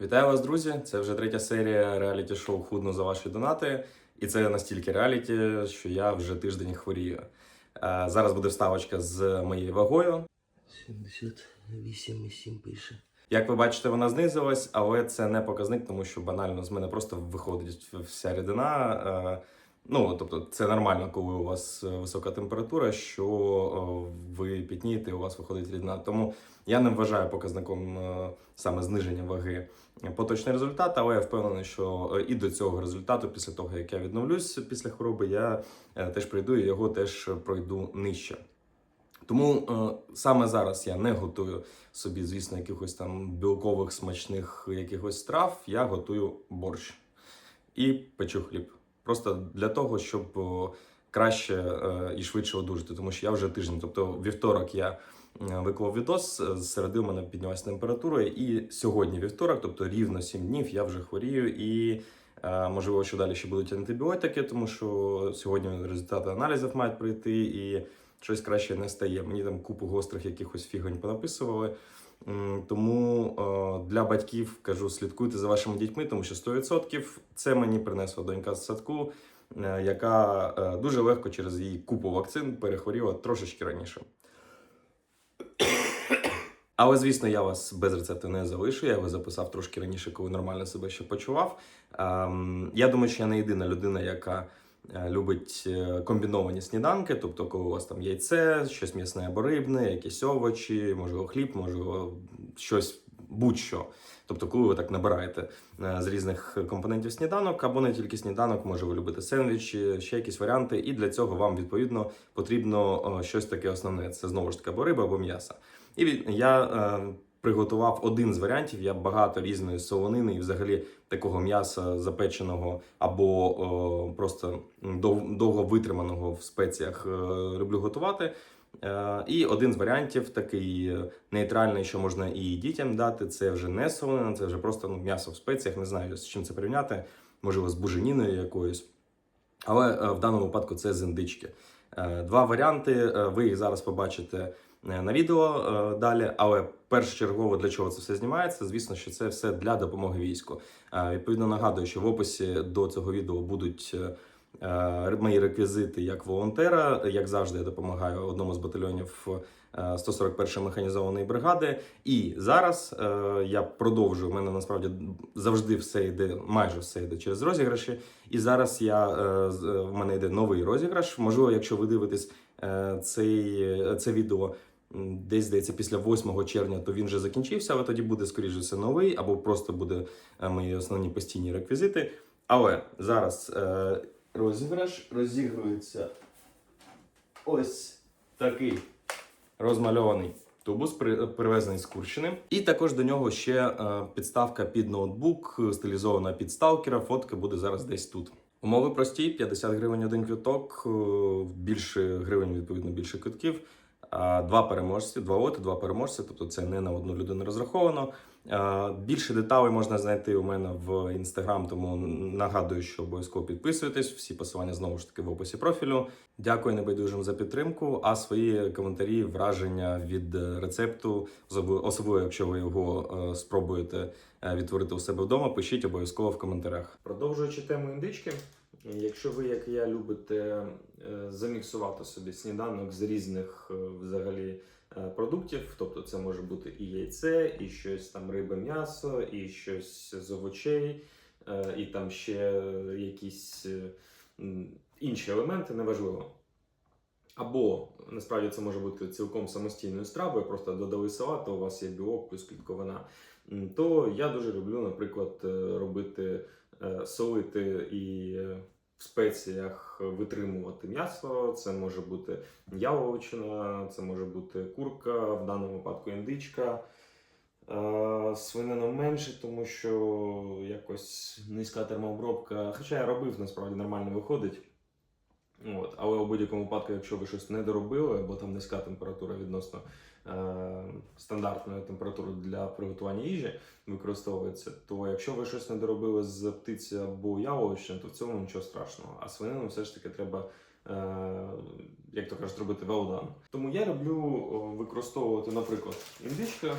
Вітаю вас, друзі! Це вже третя серія реаліті-шоу Худно за ваші донати. І це настільки реаліті, що я вже тиждень хворію. Е, Зараз буде вставочка з моєю вагою. 78,7 пише. Як ви бачите, вона знизилась, але це не показник, тому що банально з мене просто виходить вся рідина. Ну, тобто, це нормально, коли у вас е, висока температура, що е, ви пітнієте, у вас виходить рідина. Тому я не вважаю показником е, саме зниження ваги поточний результат, але я впевнений, що і до цього результату, після того як я відновлюсь після хвороби, я теж прийду і його теж пройду нижче. Тому саме зараз я не готую собі, звісно, якихось там білкових смачних якихось страв. Я готую борщ і печу хліб. Просто для того, щоб краще е, і швидше одужати, тому що я вже тиждень, тобто вівторок я е, виклав відос, е, з середи у мене піднялася температура, і сьогодні вівторок, тобто рівно 7 днів, я вже хворію і. Можливо, що далі ще будуть антибіотики, тому що сьогодні результати аналізів мають прийти, і щось краще не стає. Мені там купу гострих якихось фігонь понаписували. Тому е, для батьків кажу, слідкуйте за вашими дітьми, тому що 100% це мені принесла донька з садку, е, яка е, дуже легко через її купу вакцин перехворіла трошечки раніше. Але, звісно, я вас без рецепту не залишу. Я його записав трошки раніше, коли нормально себе ще почував. Ем, Я думаю, що я не єдина людина, яка любить е, комбіновані сніданки, тобто, коли у вас там яйце, щось м'ясне або рибне, якісь овочі, можливо, хліб, можливо, щось будь-що. Тобто, коли ви так набираєте е, з різних компонентів сніданок, або не тільки сніданок, може ви любите сендвічі, ще якісь варіанти, і для цього вам відповідно потрібно е, щось таке основне. Це знову ж таки або риба, або м'ясо. І я е, приготував один з варіантів. Я багато різної солонини і взагалі такого м'яса запеченого або е, просто дов- довго витриманого в спеціях е, люблю готувати. Е, і один з варіантів такий нейтральний, що можна і дітям дати. Це вже не солонина, це вже просто ну, м'ясо в спеціях. Не знаю з чим це порівняти. Можливо, з буженіною якоюсь. Але в даному випадку це з індички. Два варіанти. Ви їх зараз побачите на відео е, далі. Але першочергово для чого це все знімається? Звісно, що це все для допомоги війську. Е, Відповідно, нагадую, що в описі до цього відео будуть. е, е, Мої реквізити як волонтера, як завжди, я допомагаю одному з батальйонів е, 141-ї механізованої бригади. І зараз е, я продовжую. У мене насправді завжди все йде, майже все йде через розіграші. І зараз я е, е, в мене йде новий розіграш. Можливо, якщо ви дивитесь е, цей, е, це відео. Десь здається, після 8 червня, то він вже закінчився, але тоді буде, скоріш за все, новий, або просто буде е, мої основні постійні реквізити. Але зараз е, розіграш розігрується ось такий розмальований тубус, при- привезений з Курщини. І також до нього ще е, підставка під ноутбук, стилізована під сталкера. Фотка буде зараз десь тут. Умови прості: 50 гривень один квиток, е, більше гривень, відповідно, більше квитків. Два переможці, два оти, два переможці, тобто це не на одну людину розраховано. А, Більше деталей можна знайти у мене в інстаграм, тому нагадую, що обов'язково підписуйтесь. Всі посилання знову ж таки в описі профілю. Дякую небайдужим за підтримку. А свої коментарі, враження від е, рецепту, особливо- якщо ви його е, спробуєте е, відтворити у себе вдома, пишіть обов'язково в коментарях. Продовжуючи тему індички, якщо ви, як і я, любите е, заміксувати собі сніданок з різних е, взагалі е, продуктів, тобто це може бути і яйце, і щось там риба, м'ясо, і щось з овочей, е, і там ще якісь е, інші елементи, неважливо. Або насправді це може бути цілком самостійною стравою, просто додали салат, а у вас є білок плюс клітковина. То я дуже люблю, наприклад, е, робити е, солити і е, в спеціях витримувати м'ясо. Це може бути яловичина, це може бути курка, в даному випадку індичка. Свинину менше, тому що якось низька термообробка. Хоча я робив, насправді нормально виходить. От. Але у будь-якому випадку, якщо ви щось не доробили, або там низька температура відносно е, стандартної температури для приготування їжі використовується, то якщо ви щось не доробили з птиці або яловичини, то в цьому нічого страшного. А свинину все ж таки треба. е, Як то кажуть, робити done. Тому я люблю використовувати, наприклад, індичка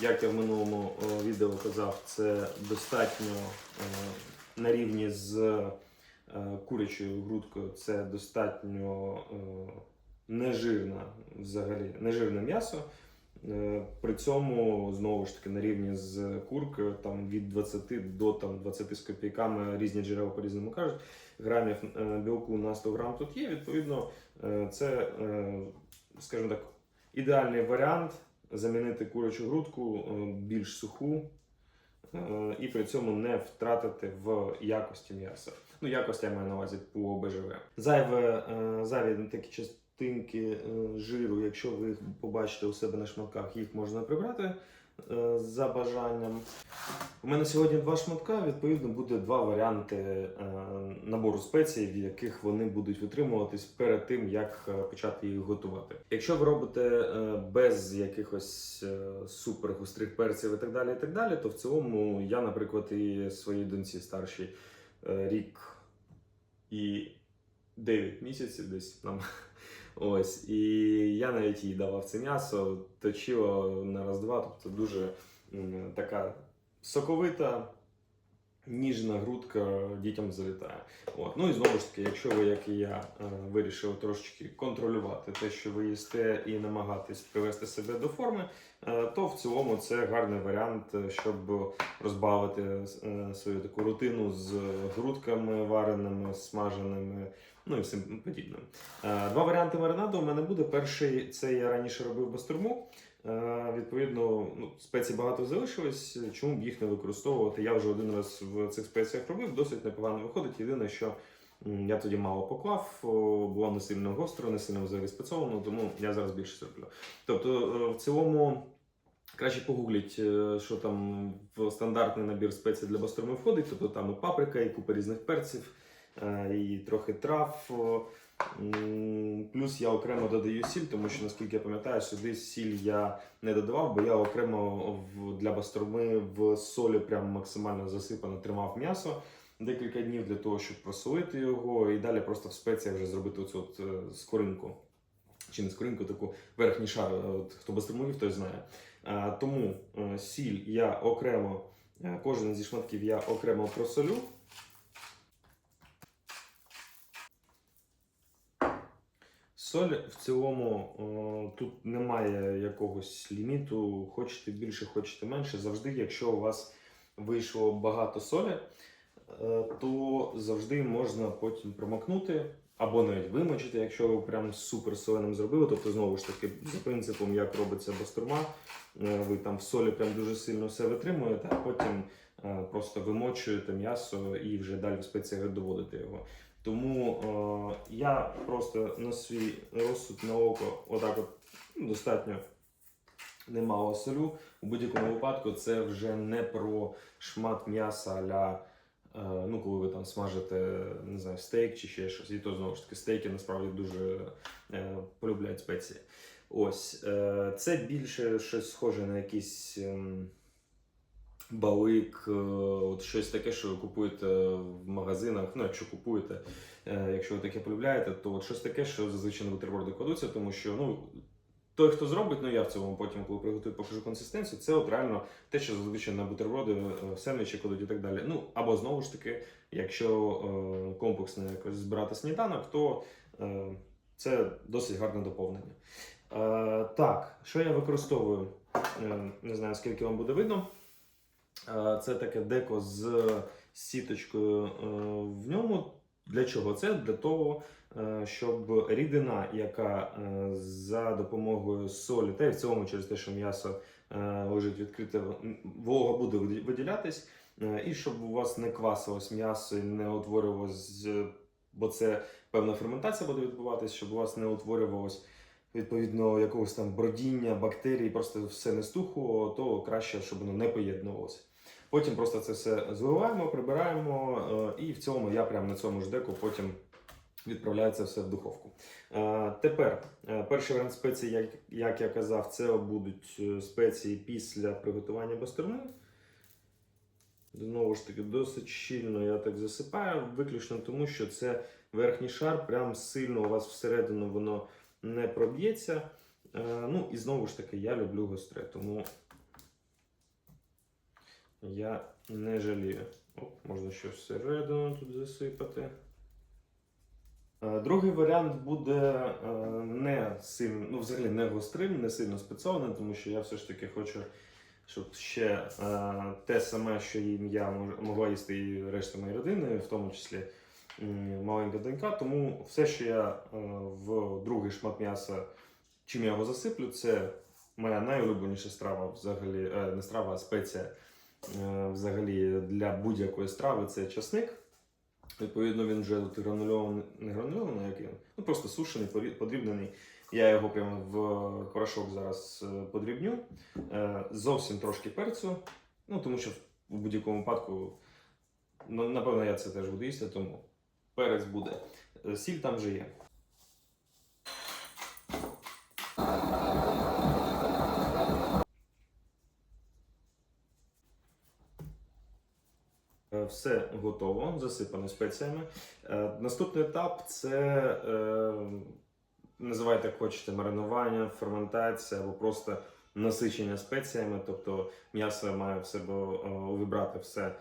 як я в минулому відео казав, це достатньо е, на рівні з курячою грудкою, це достатньо нежирна, взагалі, нежирне м'ясо. Е, При цьому знову ж таки на рівні з куркою там від 20 до там 20 з копійками різні джерела по-різному кажуть. Грамів е, білку на 100 грам тут є. Відповідно, е, це, скажімо так, ідеальний варіант замінити курячу грудку більш суху і при цьому не втратити в якості м'яса. Ну, якості я маю на увазі по БЖВ. Зайве, зайві такі частинки е, жиру, якщо ви побачите у себе на шматках, їх можна прибрати е, за бажанням. У мене сьогодні два шматка, відповідно, буде два варіанти е, набору спецій, в яких вони будуть витримуватись перед тим, як почати їх готувати. Якщо ви робите без якихось супер гострих перців і так далі, і так далі, то в цілому я, наприклад, і своїй доньці старшій е, рік і 9 місяців десь нам. Ось, і я навіть їй давав це м'ясо, точило на раз-два, тобто дуже така соковита, ніжна грудка дітям залітає. От. Ну і знову ж таки, якщо ви, як і я, е, вирішили трошечки контролювати те, що ви їсте, і намагатись привести себе до форми, е, то в цілому це гарний варіант, е, щоб розбавити свою таку рутину з грудками вареними, смаженими. Ну і всім подібним. Е, Два варіанти маринаду у мене буде. Перший це я раніше робив бастурму. Е, Відповідно, ну, спецій багато залишилось. Чому б їх не використовувати? Я вже один раз в цих спеціях робив, досить непогано виходить. Єдине, що я тоді мало поклав, було не сильно гостро, не сильно взагалі спецовано, тому я зараз більше серплю. Тобто, е, в цілому. Краще погугліть, е, що там в стандартний набір спецій для бастурми входить. Тобто там і паприка, і купа різних перців, і трохи трав. Плюс я окремо додаю сіль, тому що наскільки я пам'ятаю, сюди сіль я не додавав, бо я окремо для бастурми в солі прям максимально засипано тримав м'ясо декілька днів для того, щоб просолити його, і далі просто в спеціях вже зробити оцю от е, скоринку. Чи не скоринку, таку верхній шар. е, От, хто бастурмує, той знає. А, тому е, сіль я окремо, е, кожен зі шматків я окремо просолю. Соль в цілому е, тут немає якогось ліміту, хочете більше, хочете менше. Завжди, якщо у вас вийшло багато солі, е, то завжди можна потім промокнути або навіть вимочити, якщо ви прям супер соленим зробили. Тобто, знову ж таки, за принципом, як робиться бастурма, е, ви там в солі прям дуже сильно все витримуєте, а потім просто вимочуєте м'ясо і вже далі в спеціях доводите його. Тому е, я просто на свій розсуд на око, отак от ну, достатньо немало солю. У будь-якому випадку це вже не про шмат м'яса аля, е, ну, коли ви там смажите не знаю, стейк чи ще щось. І то знову ж таки стейки насправді дуже е, полюбляють спеції. Ось е, це більше щось схоже на якийсь. ем, Балик, е, от щось таке, що ви купуєте в магазинах. Ну, якщо купуєте, е, якщо ви таке полюбляєте, то от щось таке, що зазвичай на бутерброди кладуться, тому що ну, той, хто зробить, ну я в цьому потім, коли приготую, покажу консистенцію, це от реально те, що зазвичай на бутерброди, е, сендвічі кладуть і так далі. Ну, або знову ж таки, якщо е, комплексно якось збирати сніданок, то е, це досить гарне доповнення. Е, так, що я використовую? Е, не знаю, скільки вам буде видно. Це таке деко з сіточкою е, в ньому. Для чого це? Для того, е, щоб рідина, яка е, за допомогою солі, та й в цілому через те, що м'ясо лежить відкрите, волога буде виділятись, і щоб у вас не квасилось м'ясо і не утворювалось, бо це певна ферментація буде відбуватись, щоб у вас не утворювалось відповідно якогось там бродіння, бактерій, просто все не стухло, то краще, щоб воно не поєднувалося. Потім просто це все зливаємо, прибираємо, е, і в цілому я прямо на цьому ж деку потім відправляю це все в духовку. Е, Тепер е, перший варіант спецій, як, як я казав, це будуть спеції після приготування бастурми. Знову ж таки, досить щільно я так засипаю, виключно тому, що це верхній шар, прям сильно у вас всередину воно не проб'ється. Ну і знову ж таки, я люблю гостре, тому я не жалію. О, можна щось всередину тут засипати. Е, Другий варіант буде е, не сильно, ну взагалі не гострим, не сильно спецованим, тому що я все ж таки хочу, щоб ще е, те саме, що їм я могла їсти і решта моєї родини, в тому числі маленька донька. Тому все, що я в другий шмат м'яса, чим я його засиплю, це моя найулюбленіша страва взагалі, не страва, а спеція взагалі для будь-якої страви це часник. Відповідно, він вже тут гранульований, не гранульований, як він, ну просто сушений, подрібнений. Я його прямо в порошок зараз е, подрібню. Е, Зовсім трошки перцю. Ну, тому що в будь-якому випадку, ну, напевно, я це теж буду їсти, тому перець буде. Е, Сіль там вже є. Все готово, засипано спеціями. Е, Наступний етап це е, називайте як хочете маринування, ферментація або просто насичення спеціями. Тобто м'ясо має в себе е, увібрати все,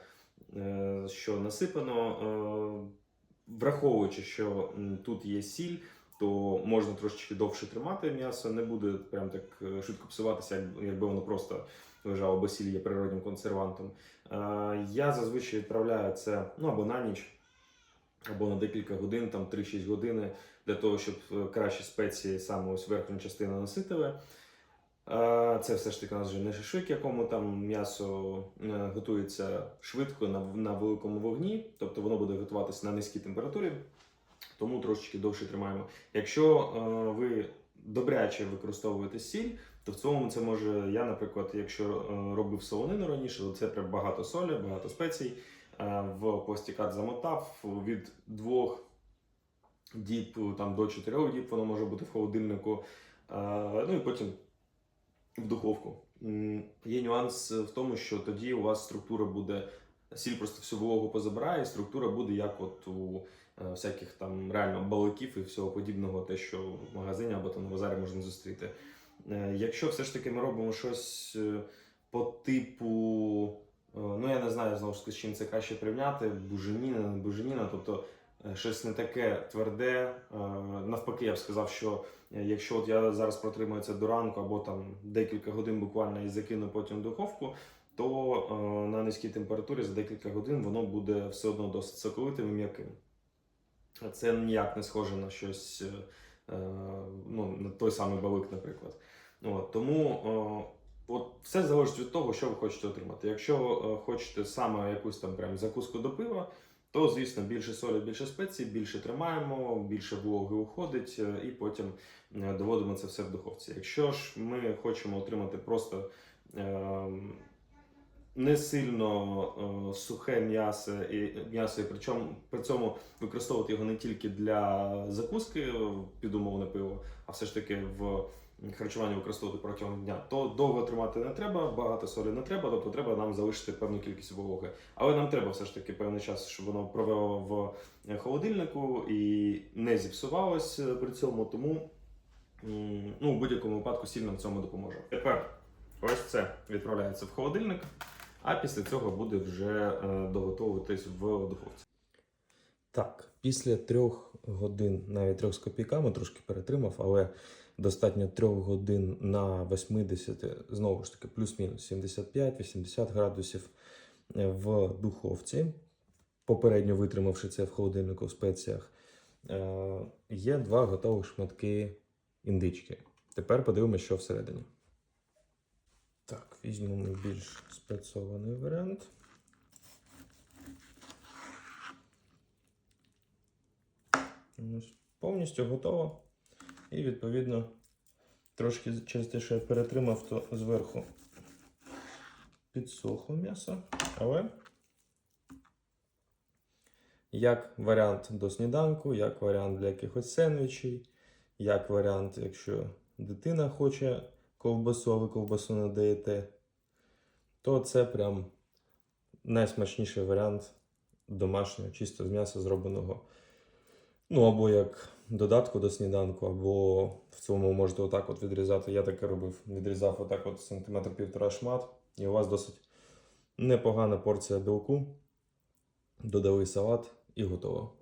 що насипано. Враховуючи, що тут є сіль, то можна трошечки довше тримати м'ясо, не буде прям так швидко псуватися, якби воно просто лежало, бо сіль є природнім консервантом. Е, Я зазвичай відправляю це ну, або на ніч, або на декілька годин, там 3-6 години, для того, щоб е, кращі спеції саме ось верхню частину наситили. Е, Це все ж таки у нас вже не шашлик, якому там м'ясо готується швидко на, на великому вогні, тобто воно буде готуватися на низькій температурі, тому трошечки довше тримаємо. Якщо е, ви добряче використовуєте сіль, то в цілому це може, я, наприклад, якщо е, робив солонину раніше, то це прям багато солі, багато спецій. е, В постікат замотав від двох діб там, до чотирьох діб воно може бути в холодильнику. Е, Ну і потім в духовку. Є нюанс в тому, що тоді у вас структура буде. Сіль просто всю вологу позабирає, і структура буде як от у всяких там реально баликів і всього подібного, те, що в магазині або там на базарі можна зустріти. Е, Якщо все ж таки ми робимо щось е, по типу, е, ну я не знаю знову ж з чим це краще порівняти, буженіна, не буженіна, тобто щось не таке тверде. Навпаки, я б сказав, що якщо от я зараз протримую це до ранку або там декілька годин буквально і закину потім духовку, то на низькій температурі за декілька годин воно буде все одно досить соковитим і м'яким. Це ніяк не схоже на щось, ну, на той самий балик, наприклад. От, тому е, от все залежить від того, що ви хочете отримати. Якщо е, хочете саме якусь там прям закуску до пива, то звісно більше солі, більше спецій, більше тримаємо, більше вологи уходить, е, і потім е, доводимо це все в духовці. Якщо ж ми хочемо отримати просто е, не сильно е, сухе м'ясо і м'ясо, і причому при цьому використовувати його не тільки для закуски е, під умовне пиво, а все ж таки в харчуванні використовувати протягом дня, то довго тримати не треба, багато солі не треба, тобто треба нам залишити певну кількість вологи. Але нам треба все ж таки певний час, щоб воно провело в холодильнику і не зіпсувалось при цьому, тому ну, у будь-якому випадку сіль нам в цьому допоможе. Тепер ось це відправляється в холодильник, а після цього буде вже е, доготовуватись в духовці. Так, після трьох годин, навіть трьох з копійками, трошки перетримав, але достатньо трьох годин на 80, знову ж таки, плюс-мінус 75-80 градусів е, в духовці, попередньо витримавши це в холодильнику в спеціях, е, є два готові шматки індички. Тепер подивимося, що всередині. Так, візьмемо більш спецований варіант. Повністю готово. І відповідно трошки через те, що я перетримав, то зверху підсохло м'ясо. Але як варіант до сніданку, як варіант для якихось сендвічей, як варіант, якщо дитина хоче ковбасу, а ви ковбасу не даєте, то це прям найсмачніший варіант домашнього, чисто з м'яса зробленого. Ну, або як додатку до сніданку, або в цьому можете отак от відрізати. Я таке робив. Відрізав отак от сантиметр півтора шмат, і у вас досить непогана порція білку. Додали салат і готово.